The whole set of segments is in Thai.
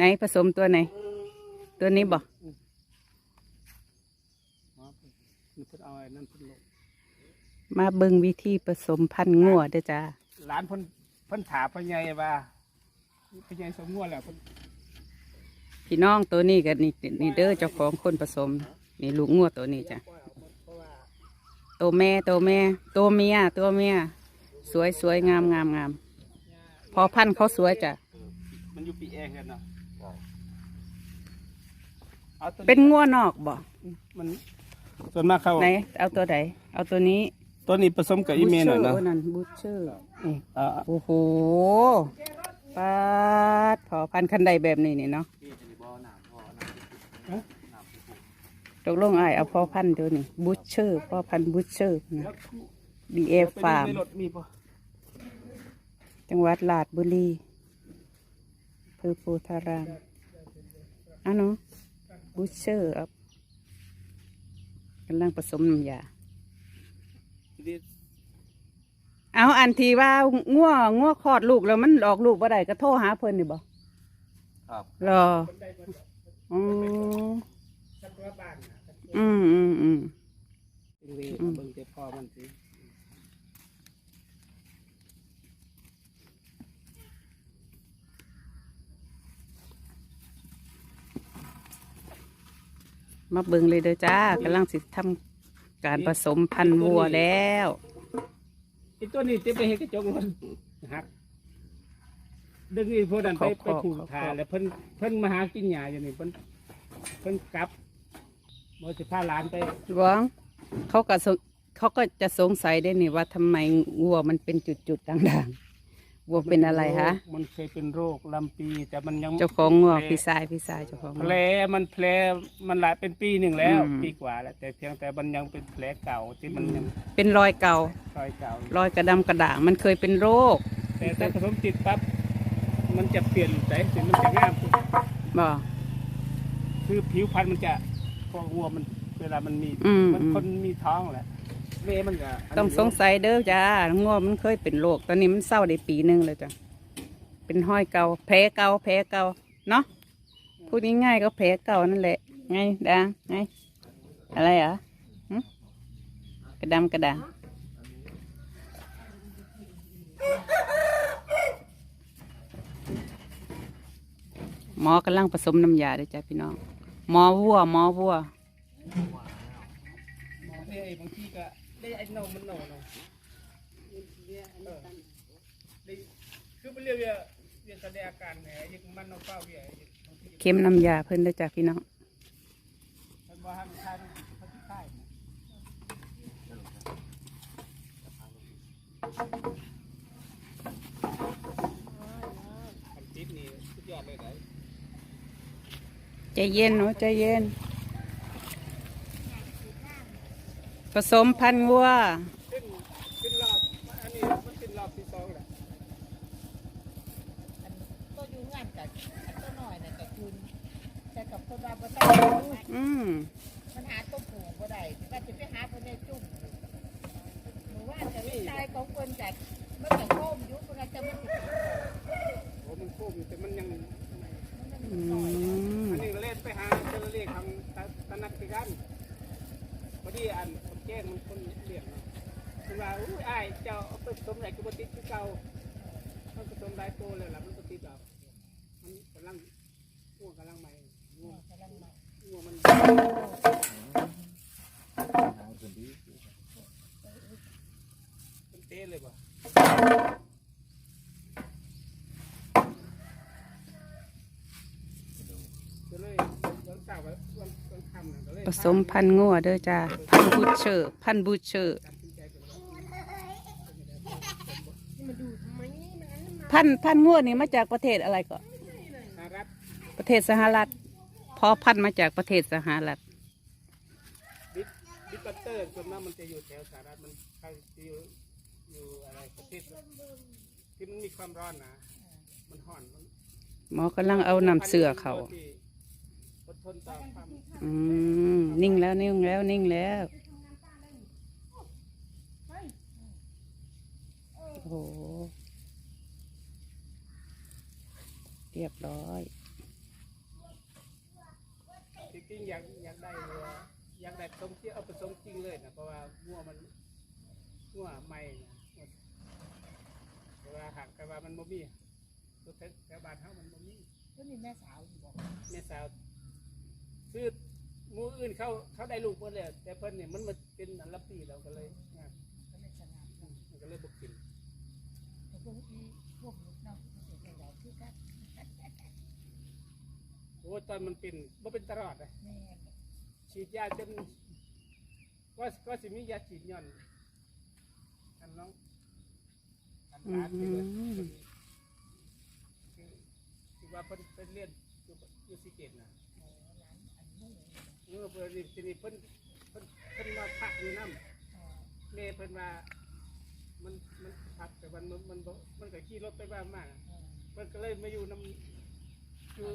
ไหนผสมตัวไหน ตัวนี้บ่อ๋อเพิ่นเอาไอ้นั่นเพิ่นลงมาเบิ่งวิธีผสมพันธุ์งัวเด้อจ้าหลานเพิ่นเพิ่นถามพ่อใหญ่ว่าพ่อใหญ่สมงัวแล้วเพิ่นพี่น้องตัวนี้กันนี่นี่เด้อเจ้าของคนผสมนี่ลูกงัวตัวนี้จ้ะปล่อยออกหมดเพราะว่าตัวแม่ตัวแม่ตัวเมียตัวเมียสวยสวยงามงามงามพอพันธุ์เขาสวยจ้ะมันอยู่ปีเองกันเนาะเอาตัวเป็นงัวนอกบ่มันส่วนมากเขาไหนเอาตัวไหนเอาตัวนี้ตัวนี้ผสมกับอีเมลหน่อยเนาะบูชเชอร์โนั่นบูชเชอร์นี่อ่าโอ้โหปาดพอพันธุ์คันใดแบบนี้นี่เนาะตกลงไอายเอาพอพันธุ์ตัวนี้บูชเชอร์พอพันธุ์บูชเชอร์นะบีเอฟาร์มในรถมีปะจังหวัดลาดบุรีอำเภอโพธารามอะเนาะบูชเชอร์ครับกำลังผสมน้ำยาเอาอันที่ว่างัวงัวคลอดลูกแล้วมันออกลูกบ่ได้ก็โทรหาเพิ่นนี่บ่ครับรออืมอืมอืมอืม เป็นเวเบิ่งแต่พ่อมันสิ มาเบิ่งเลยเด้อจ้ากำลังสิทำการผสมพันธุ์วัวแล้วไอ้ตัวนี้จะไปเห็นกระจกมันหักดึงไอ้พวกนั้นไปขไปอบๆผูกขอบๆขาแล้วเพิ่นเพิ่นมาหากินหญ้าอยู่นี่เพิ่นเพิ่นกลับบ่สิพาหลานไปหลวงเขาก็สงเขาก็จะสงสัยได้นี่ว่าทำไมวัวมันเป็นจุดๆด่างๆ วัวเป็นอะไรคะ มันเคยเป็นโรคลำปี แต่มันยังเจ้าของงัวพี่ชายพี่ชายเจ้าของแผงัลวมันแผลมันหลายเป็นปีหนึ่งแล้ว อืม ปีกว่าแล้ว แต่เพียงแต่มันยังเป็นแผลเก่าที่มันยังเป็นรอยเก่ารอยเก่าอยู่รอยกระดำกระด่างมันเคยเป็นโรคแต่ถ้าผสมติดปั๊บมันจะเปลี่ยนสายสีมันจะงามขึ้นบ่ คือผิวพรรณมันจะพวกวัวมันเวลามันมีอืมมันอืม คนมีท้องแหละ เมมันก็ต้องสงสัยเด้อจ้างัวมันเคยเป็นโรคตอนนี้มันเศร้าได้ปีหนึงแล้วจ้ะเป็นห้อยเก่าแผลเก่าแผลเก่าเนาะพูดง่ายๆก็แผลเกานั่นแหละ ไงด่างไงอะไรอะกระดำกระด่างหมอกำลังผสมน้ำยาเด้อจ้ะพี่น้องหมอวัวหมอวัวเอ้ยบางทีก็ ได้ไอ้โนมันโนเนาะได้คือมันเรียกว่าเรียนแสดงอาการแหนยังมันเอาเฝ้าเวียบางเข็มน้ำยาเพิ่นเด้จ้ะพี่น้องมันว่าให้มันทานมันที่ใต้ติดนี่สุดยอดเลยไหนใจเย็นหนูใจเย็น ผสมพันธุ์วัวขึ้นขึ้นรอบอันนี้มันขึ้นรอบที่สองแหละตัวอยู่งานกับตัวหน่อยน่ะกับคุณแต่กับคนว่าบ่ได้อืมมันหาตัวผูกบ่ได้ว่าจะไปหาคนในจุ่มหนูว่าจะวิจัยของคนจากเมื่อกี้โคมอยู่คนจะมันโอ้มันโค้งอยู่แต่มันยังอืมอันนี้ก็เล่นไปหาเจอเลขทางตะนักคือกันพอดีอันคนแจ้งมันคนเรียกเนาะคือว่าอุ้ยอ้ายเจ้าเอาไปผสมไหนก็บ่ติดคือเก่ามันผสมได้โตเลยล่ะมันบ่ติดดอกมันกำลังง่วงกำลังใหม่ง่วงกำลังใหม่ง่วงมันมันเต้เลยบ่ก็เลยวันเสาร์วันวันค่ำน่ะก็เลย ผ สมพันธุ์งัวเด้อจ้าพันธุ์บูเชอร์ พันธุ์บูเชอร์ พันธุ์พันธุ์งัวนี่มาจากประเทศอะไรก่อนสหรัฐประเทศสหรัฐพอพันธุ์มาจากประเทศสหรัฐบิ๊กบิ๊กบัตเตอร์ส่วนมากมันจะอยู่แถวสหรัฐมันเขาจะอยู่อยู่อะไรประเทศที่มันมีความร้อนนะมันห่อนมันหมอกำลังเอานำเสือเขาที่ อดทนต่อความอืมนิ่งแล้วนิ่งแล้วนิ่งแล้วโอ้โหเรียบร้อยจริงอยากอยากได้วัวอยากได้ผสมเที่ยวเอาผสมจริงเลยนะเพราะว่างัวมันงัวใหม่นะแต่ว่าหากแต่ว่ามันบ่มีตัวแถวแถวบ้านเฮามันบ่มีก็มีแม่สาวอยู่บอกแม่สาว คือหมูอื่นเขาเขาได้ลูกหมดแล้วแต่เพิ่นเนี่ยมันมาเป็นอันละปีเราก็เลยอะก็เลยสนามมันก็เลยบ่กินแต่พวกนี้พวกลูกน้องมันเป็นใหญ่ที่กันโอ้ยตอนมันเป็นบ่เป็นตลอดเลยแม่ฉีดยาจนก็ก็สิมียาฉีดย่อนอันน้องอันร้านที่ว่าคือคือว่าเพิ่นเพิ่นเรียนอยู่อยู่สิเกตนะร้านอันนู้น เมื่อเพิ่นนี่ทีนี้เพิ่นเพิ่นเพิ่นมาพักอยู่น้ำแม่เพิ่นว่ามันมันพักแต่มันมันมันบ่มันก็ขี่รถไปบ้านมากเพิ่นก็เลยมาอยู่น้ำอยู่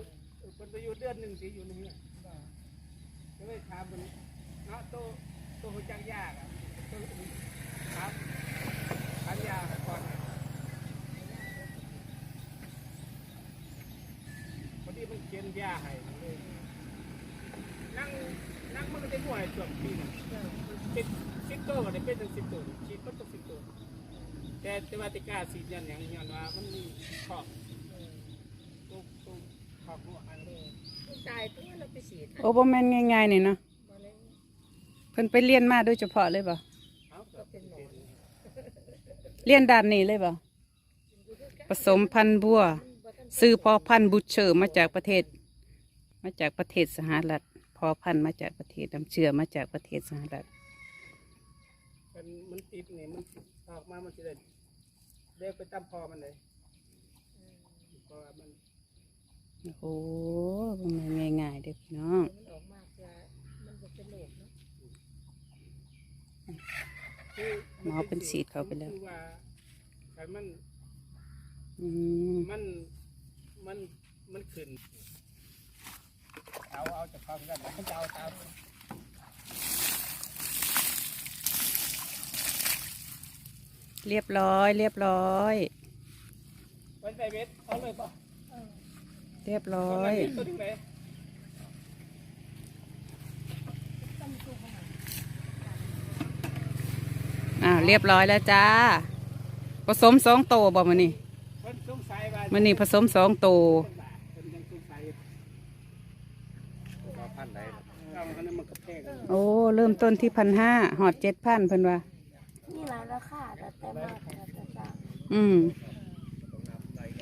เพิ่นไปอยู่เดือนหนึ่งสิอยู่ในนี้ก็เลยถามมันเนาะโตโตหัวจักยากอะโตถามถามยาก่อนพอดีมันเขียนยาให้เลย นั่งนั่งมันก็ได้หน่วยจบปีนะเป็นสิบตัวก็ได้เป็นถึงสิบตัวฉีดมันต้องสิบตัวแต่แต่ว่าติกาสีดยันอย่างย้อนว่ามันมีขอบตัวตัวขอบหัวอันนี้ลูกชายตัวเราไปฉีดโอ้บ่แม่นง่ายๆนี่เนาะเพิ่นไปเรียนมาโดยเฉพาะเลยบ่เอาก็เป็นหมอเรียนด้านนี้เลยบ่ผสมพันธุ์บัว ซื้อพอพันธุ์บุชเชอร์มาจากประเทศ มาจากประเทศสหรัฐ พอพันธุ์มาจากประเทศน้ำเชื่อมาจากประเทศสหรัฐมันมันติดนี่มันออกมามันจะได้เดินไปตามพอมันเลยเพราะว่ามันโอ้โหบ่แม่นง่ายๆเด้อพี่น้องมันออกมาจะมันจะเป็นโรคเนาะคือหมอเป็นสีดเขาไปแล้ว คือว่าแต่มันอืม มันมันมันขึ้น เอาเอาจากความกันมันจะเอาตามเรียบร้อย เรียบร้อยไว้ใจเวทเอาเลยป่ะเรียบร้อย ตัวที่ไหนอ่าเรียบร้อยแล้วจ้า ผสมสองโตบ่มื้อนี้เพิ่นสงสัยว่ามื้อนี้ผสมสองโตเพิ่นยังสงสัย ว่าพันใดล่ะ เอาอันนั้นมันกระแพง โอ้เริ่มต้นที่พันห้าหอดเจ็ดพันเพิ่นว่า นี่ร้านราคาแต่แต่มากแต่แต่ต่างอืม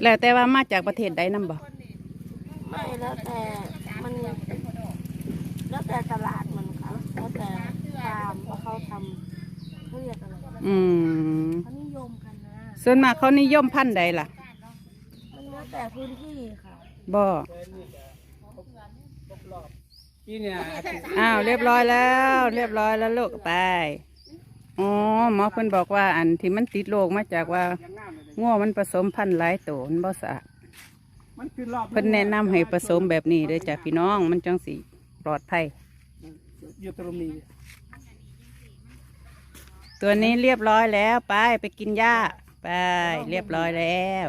แล้วแต่ว่ามาจากประเทศใดนำบ่ไม่แล้วแต่มันแล้วแต่ตลาดมันครับแล้วแต่ฟาร์มว่าเขาทำเขาเรียกอะไรอืม เขานิยมกันนะส่วนมากเขานิยมพันธุ์ใดล่ะ มันแล้วแต่พื้นที่ค่ะบ่เดิ นนี่ก็ครบครบรอบปีเนี่ยอาทิตย์อ้าวเรียบร้อยแล้ว เรียบร้อยแล้วลูกไปอ๋อหมอเพิ่นบอกว่าอันที่มันติดโรคมาจากว่ายังงามเลยงัวมันผสมพันธุ์หลายโตมันบ่สะอาดมันคือรอบเพิ่นแนะนำให้ผสมแบบนี้เด้อจ้ะพี่น้องมันจังสิปลอดภัยอยู่ตรงนี้ตัวนี้เรียบร้อยแล้วไปไปกินหญ้าไปเรียบร้อยแล้ว